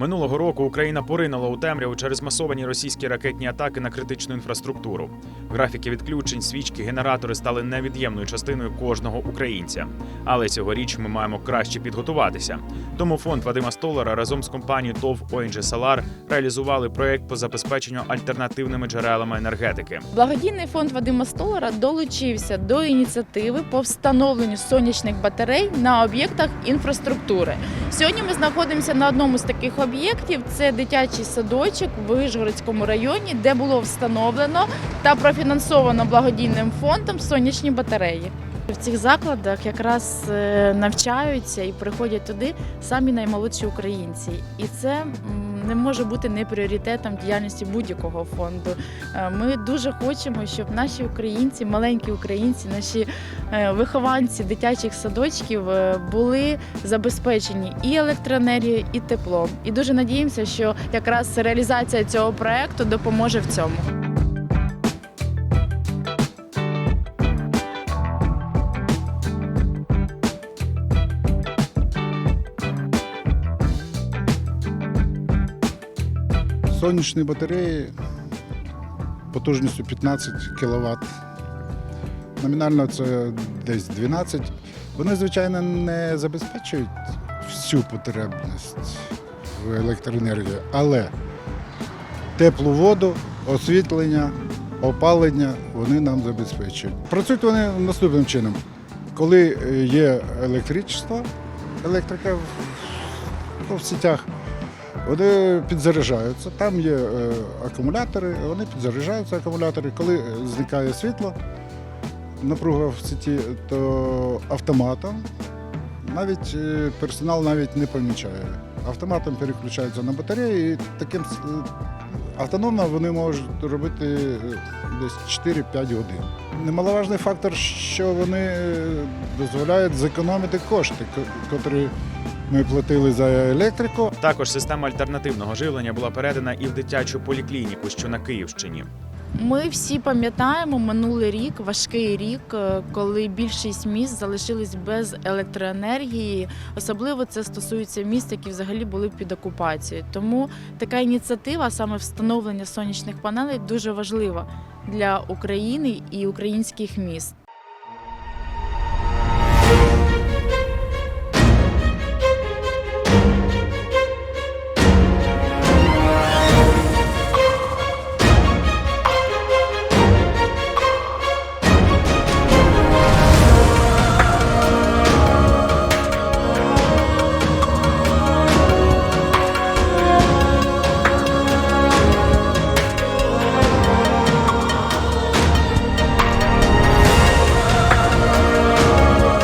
Минулого року Україна поринула у темряву через масовані російські ракетні атаки на критичну інфраструктуру. Графіки відключень, свічки, генератори стали невід'ємною частиною кожного українця. Але цьогоріч ми маємо краще підготуватися. Тому фонд Вадима Столара разом з компанією ТОВ ОНЖ Салар реалізували проект по забезпеченню альтернативними джерелами енергетики. Благодійний фонд Вадима Столара долучився до ініціативи по встановленню сонячних батарей на об'єктах інфраструктури. Сьогодні ми знаходимося на одному з таких об'єктів. Це дитячий садочок в Вижгородському районі, де було встановлено та профінансовано благодійним фондом сонячні батареї. В цих закладах якраз е, навчаються і приходять туди самі наймолодші українці, і це не може бути не пріоритетом діяльності будь-якого фонду. Е, Ми дуже хочемо, щоб наші українці, маленькі українці, наші е, вихованці дитячих садочків е, були забезпечені і електроенергією, і теплом. І дуже надіємося, що якраз реалізація цього проекту допоможе в цьому. Сонячні батареї потужністю 15 кВт. Номінально це десь 12. Вони, звичайно, не забезпечують всю потребність в електроенергії, але теплу воду, освітлення, опалення вони нам забезпечують. Працюють вони наступним чином. Коли е, є електричество, електрика в, сітях, вони підзаряджаються. Там є е, акумулятори, вони підзаряджаються акумулятори. Коли е, зникає світло, напруга в сіті, то автоматом навіть е, персонал навіть не помічає. Автоматом переключаються на батареї і таким автономно вони можуть робити десь 4-5 годин. Немаловажний фактор, що вони дозволяють зекономити кошти, ко- котрі ми платили за електрику. Також система альтернативного живлення була передана і в дитячу поліклініку, що на Київщині. Ми всі пам'ятаємо минулий рік, важкий рік, е, коли більшість міст залишились без електроенергії. Особливо це стосується міст, які взагалі були під окупацією. Тому така ініціатива, саме встановлення сонячних панелей, дуже важлива для України і українських міст.